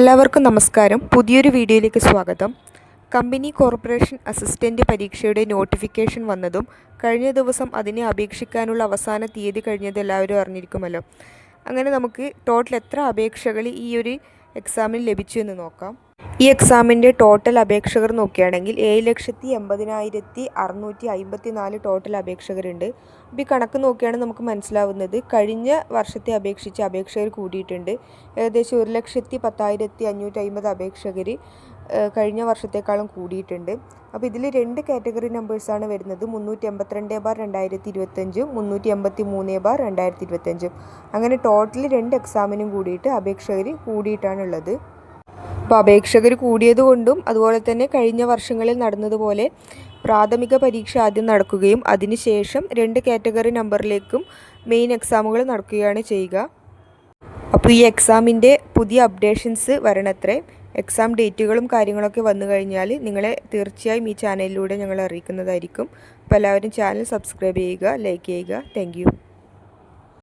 എല്ലാവർക്കും നമസ്കാരം. പുതിയൊരു വീഡിയോയിലേക്ക് സ്വാഗതം. കമ്പനി കോർപ്പറേഷൻ അസിസ്റ്റന്റ് പരീക്ഷയുടെ നോട്ടിഫിക്കേഷൻ വന്നതും കഴിഞ്ഞ ദിവസം അതിനെ അപേക്ഷിക്കാനുള്ള അവസാന തീയതി കഴിഞ്ഞത് എല്ലാവരും അറിഞ്ഞിരിക്കുമല്ലോ. അങ്ങനെ നമുക്ക് ടോട്ടൽ എത്ര അപേക്ഷകൾ ഈ ഒരു എക്സാമിന് ലഭിച്ചു എന്ന് നോക്കാം. ഈ എക്സാമിന്റെ ടോട്ടൽ അപേക്ഷകർ നോക്കുകയാണെങ്കിൽ ഏഴ് ലക്ഷത്തി എൺപതിനായിരത്തി അറുന്നൂറ്റി അമ്പത്തി നാല് ടോട്ടൽ അപേക്ഷകരുണ്ട്. അപ്പോൾ ഈ കണക്ക് നോക്കിയാണ് നമുക്ക് മനസ്സിലാവുന്നത്. കഴിഞ്ഞ വർഷത്തെ അപേക്ഷിച്ച് അപേക്ഷകർ കൂടിയിട്ടുണ്ട്. ഏകദേശം ഒരു ലക്ഷത്തി പത്തായിരത്തി അഞ്ഞൂറ്റി അമ്പത് അപേക്ഷകർ കഴിഞ്ഞ വർഷത്തേക്കാളും കൂടിയിട്ടുണ്ട്. അപ്പോൾ ഇതിൽ രണ്ട് കാറ്റഗറി നമ്പേഴ്സാണ് വരുന്നത്. മുന്നൂറ്റി എൺപത്തിരണ്ട് ബാർ രണ്ടായിരത്തി ഇരുപത്തഞ്ചും മുന്നൂറ്റി എൺപത്തി മൂന്ന് ബാർ രണ്ടായിരത്തി ഇരുപത്തഞ്ചും അങ്ങനെ ടോട്ടൽ രണ്ട് എക്സാമിനും കൂടിയിട്ട് അപേക്ഷകർ കൂടിയിട്ടാണുള്ളത് അപ്പോൾ അപേക്ഷകർ കൂടിയതുകൊണ്ടും അതുപോലെ തന്നെ കഴിഞ്ഞ വർഷങ്ങളിൽ നടന്നതുപോലെ പ്രാഥമിക പരീക്ഷ ആദ്യം നടക്കുകയും അതിനുശേഷം രണ്ട് കാറ്റഗറി നമ്പറിലേക്കും മെയിൻ എക്സാമുകൾ നടക്കുകയാണ് ചെയ്യുക. അപ്പോൾ ഈ എക്സാമിന്റെ പുതിയ അപ്ഡേഷൻസ് വരണത്രേ. എക്സാം ഡേറ്റുകളും കാര്യങ്ങളൊക്കെ വന്നു കഴിഞ്ഞാൽ നിങ്ങളെ തീർച്ചയായും ഈ ചാനലിലൂടെ ഞങ്ങൾ അറിയിക്കുന്നതായിരിക്കും. അപ്പോൾ എല്ലാവരും ചാനൽ സബ്സ്ക്രൈബ് ചെയ്യുക ലൈക്ക് ചെയ്യുക. താങ്ക്